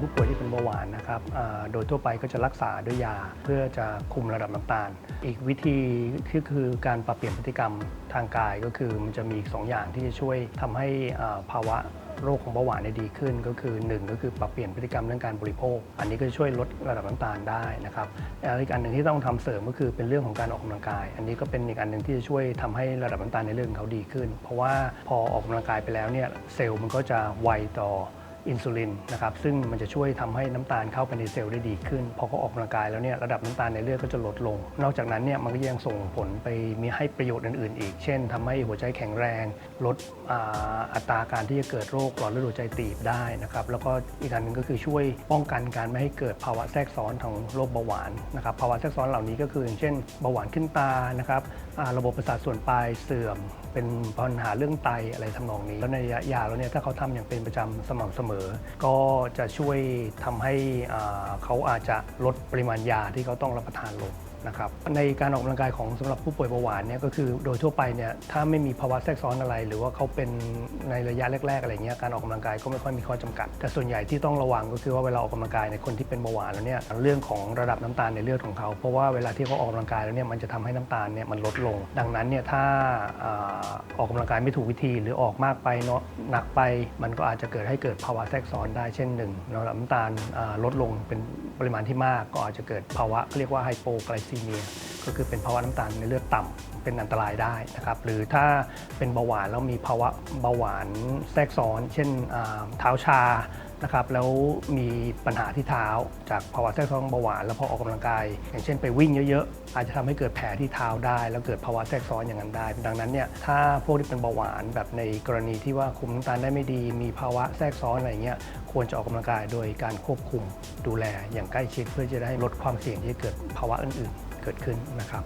ผู้ป่วยที่เป็นเบาหวานนะครับโดยทั่วไปก็จะรักษาด้วยยาเพื่อจะคุมระดับน้ำตาล อีกวิธีก็คือการปรับเปลี่ยนพฤติกรรมทางกายก็คือมันจะมีอีกสองอย่างที่จะช่วยทำให้ภาวะโรคของเบาหวานเนี่ยดีขึ้น ก็คือหนึ่งก็คือปรับเปลี่ยนพฤติกรรมเรื่องการบริโภค อันนี้ก็จะช่วยลดระดับน้ำตาลได้นะครับอีกอันหนึ่งที่ต้องทำเสริมก็คือเป็นเรื่องของการออกกำลังกาย อันนี้ก็เป็นอีกอันหนึ่งที่จะช่วยทำให้ระดับน้ำตาลในเลือดของเขาดีขึ้น เพราะว่าพอออกกำลังกายไปแล้วเนี่ยเซลล์มันก็จะไวต่อ อินซูลินนะครับซึ่งมันจะช่วยทำให้น้ำตาลเข้าไปในเซลล์ได้ดีขึ้น พอเขาออกกำลังกายแล้วเนี่ยระดับน้ำตาลในเลือดก็จะลดลง นอกจากนั้นเนี่ยมันก็ยังส่งผลไปมีให้ประโยชน์อื่นๆ อีก เช่นทำให้หัวใจแข็งแรง ลดอัตราการที่จะเกิดโรคหลอดเลือดหัวใจตีบได้นะครับแล้วก็อีกอันหนึ่งก็คือช่วยป้องกันการไม่ให้เกิดภาวะแทรกซ้อนของโรคเบาหวานนะครับภาวะแทรกซ้อนเหล่านี้ก็คืออย่างเช่นเบาหวานขึ้นตานะครับระบบประสาทส่วนปลายเสื่อม เป็นปัญหาเรื่องไตอะไรทำนองนี้ แล้วในระยะยาวแล้วเนี่ยถ้าเขาทำอย่างเป็นประจำสม่ำเสมอ ก็จะช่วยทำให้เขาอาจจะลดปริมาณยาที่เขาต้องรับประทานลง นะครับในการออกกำลังกายของสำหรับผู้ป่วยเบาหวานเนี่ยก็คือโดยทั่วไปเนี่ยถ้าไม่มีภาวะแทรกซ้อนอะไร หรือว่าเขาเป็นในระยะแรกๆอะไรเงี้ยการออกกำลังกายก็ไม่ค่อยมีข้อจำกัด แต่ส่วนใหญ่ที่ต้องระวังก็คือว่าเวลาออกกำลังกายในคนที่เป็นเบาหวานแล้วเนี่ยเรื่องของระดับน้ำตาลในเลือดของเขา เพราะว่าเวลาที่เขาออกกำลังกายแล้วเนี่ยมันจะทำให้น้ำตาลเนี่ยมันลดลง ดังนั้นเนี่ยถ้าอออกกำลังกายไม่ถูกวิธีหรือออกมากไปเนาะหนักไป มันก็อาจจะเกิดให้เกิดภาวะแทรกซ้อนได้เช่นหนึ่งระดับน้ำตาลลดลงเป็นปริมาณที่มากก็อาจจะเกิดภาวะเขาเรียกว่าไฮโปไกลซเมีย ก็คือเป็นภาวะน้ำตาลในเลือดต่ำเป็นอันตรายได้นะครับ หรือถ้าเป็นเบาหวานแล้วมีภาวะเบาหวานแทรกซ้อน เช่นเท้าชา นะครับแล้วมีปัญหาที่เท้า จากภาวะแทรกซ้อนเบาหวานแล้วพอออกกำลังกาย อย่างเช่นไปวิ่งเยอะๆ อาจจะทำให้เกิดแผลที่เท้าได้ แล้วเกิดภาวะแทรกซ้อนอย่างนั้นได้ ดังนั้นเนี่ยถ้าพวกที่เป็นเบาหวานแบบในกรณีที่ว่าคุมน้ำตาลได้ไม่ดี มีภาวะแทรกซ้อนอะไรเงี้ยควรจะออกกำลังกายโดยการควบคุมดูแลอย่างใกล้ชิดเพื่อจะได้ลดความเสี่ยงที่จะเกิดภาวะอื่นๆ เกิดขึ้นนะครับ